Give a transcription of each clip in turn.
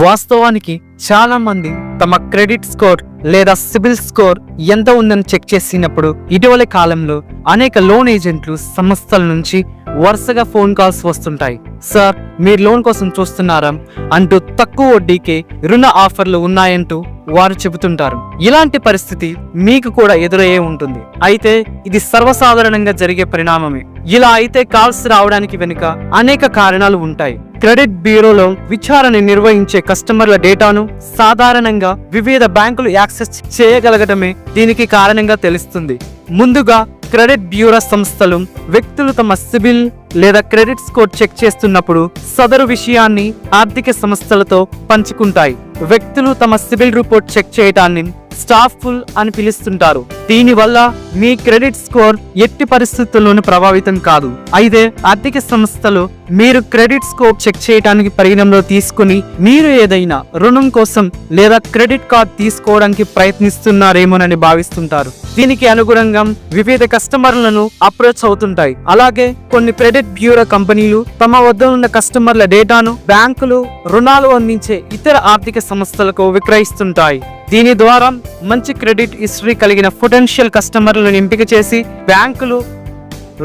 వాస్తవానికి చాలా మంది తమ క్రెడిట్ స్కోర్ లేదా సిబిల్ స్కోర్ ఎంత ఉందని చెక్ చేసినప్పుడు ఇటీవలి కాలంలో అనేక లోన్ ఏజెంట్లు సంస్థల నుంచి వరుసగా ఫోన్ కాల్స్ వస్తుంటాయి. సార్ మీరు లోన్ కోసం చూస్తున్నారా? అంటూ తక్కువ వడ్డీకే రుణ ఆఫర్లు ఉన్నాయంటూ వారు చెబుతుంటారు. ఇలాంటి పరిస్థితి మీకు కూడా ఎదురయ్యే ఉంటుంది. అయితే ఇది సర్వసాధారణంగా జరిగే పరిణామమే. ఇలా అయితే కాల్స్ రావడానికి వెనుక అనేక కారణాలు ఉంటాయి. క్రెడిట్ బ్యూరోలో విచారణ నిర్వహించే కస్టమర్ల డేటాను సాధారణంగా వివిధ బ్యాంకులు యాక్సెస్ చేయగలగటమే దీనికి కారణంగా తెలుస్తుంది. ముందుగా క్రెడిట్ బ్యూరో సంస్థలు వ్యక్తులు తమ సిబిల్ లేదా క్రెడిట్ స్కోర్ చెక్ చేస్తున్నప్పుడు సదరు విషయాన్ని ఆర్థిక సంస్థలతో పంచుకుంటాయి. వ్యక్తులు తమ సిబిల్ రిపోర్ట్ చెక్ చేయటాన్ని స్టాఫ్ ఫుల్ అని పిలుస్తుంటారు. దీనివల్ల మీ క్రెడిట్ స్కోర్ ఎట్టి పరిస్థితుల్లోనూ ప్రభావితం కాదు. అయితే ఆర్థిక సంస్థలు మీరు క్రెడిట్ స్కోర్ చెక్ చేయడానికి పరిగణనలో తీసుకుని మీరు ఏదైనా రుణం కోసం లేదా క్రెడిట్ కార్డ్ తీసుకోవడానికి ప్రయత్నిస్తున్నారేమోనని భావిస్తుంటారు. దీనికి అనుగుణంగా వివిధ కస్టమర్లను అప్రోచ్ అవుతుంటాయి. అలాగే కొన్ని క్రెడిట్ బ్యూరో కంపెనీలు తమ వద్ద ఉన్న కస్టమర్ల డేటాను బ్యాంకులు రుణాలు అందించే ఇతర ఆర్థిక సంస్థలకు విక్రయిస్తుంటాయి. దీని ద్వారా మంచి క్రెడిట్ హిస్టరీ కలిగిన పొటెన్షియల్ కస్టమర్లను ఎంపిక చేసి బ్యాంకులు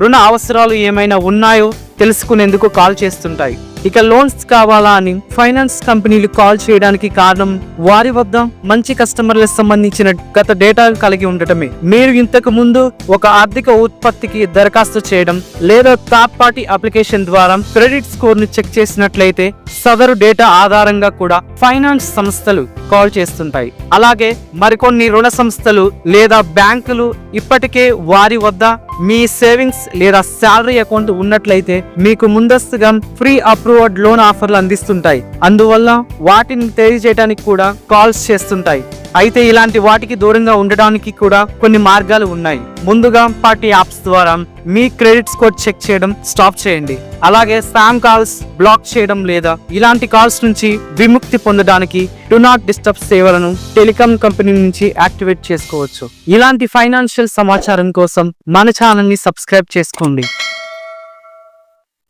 రుణ అవసరాలు ఏమైనా ఉన్నాయో తెలుసుకునేందుకు కాల్ చేస్తుంటాయి. ఇక లోన్స్ కావాలా అని ఫైనాన్స్ కంపెనీలు కాల్ చేయడానికి కారణం వారి వద్ద మంచి కస్టమర్లకు సంబంధించిన గత డేటా కలిగి ఉండటమే. మీరు ఇంతకు ముందు ఒక ఆర్థిక ఉత్పత్తికి దరఖాస్తు చేయడం లేదా థర్డ్ పార్టీ అప్లికేషన్ ద్వారా క్రెడిట్ స్కోర్ను చెక్ చేసినట్లయితే సదరు డేటా ఆధారంగా కూడా ఫైనాన్స్ సంస్థలు కాల్ చేస్తుంటాయి. అలాగే మరికొన్ని రుణ సంస్థలు లేదా బ్యాంకులు ఇప్పటికే వారి వద్ద మీ సేవింగ్స్ లేదా శాలరీ అకౌంట్ ఉన్నట్లయితే మీకు ముందస్తుగా ఫ్రీ అప్రూవ్డ్ లోన్ ఆఫర్లు అందిస్తుంటాయి. అందువల్ల వాటిని తెలియజేయడానికి కూడా కాల్స్ చేస్తుంటాయి. అయితే ఇలాంటి వాటికి దూరంగా ఉండడానికి కూడా కొన్ని మార్గాలు ఉన్నాయి. ముందుగా పార్టీ యాప్స్ ద్వారా మీ క్రెడిట్ స్కోర్ చెక్ చేయడం స్టాప్ చేయండి. అలాగే స్పామ్ కాల్స్ బ్లాక్ చేయడం లేదా ఇలాంటి కాల్స్ నుంచి విముక్తి పొందడానికి డు నాట్ డిస్టర్బ్ సేవలను టెలికాం కంపెనీ నుంచి యాక్టివేట్ చేసుకోవచ్చు. ఇలాంటి ఫైనాన్షియల్ సమాచారం కోసం మన ఛానల్ని సబ్స్క్రైబ్ చేసుకోండి.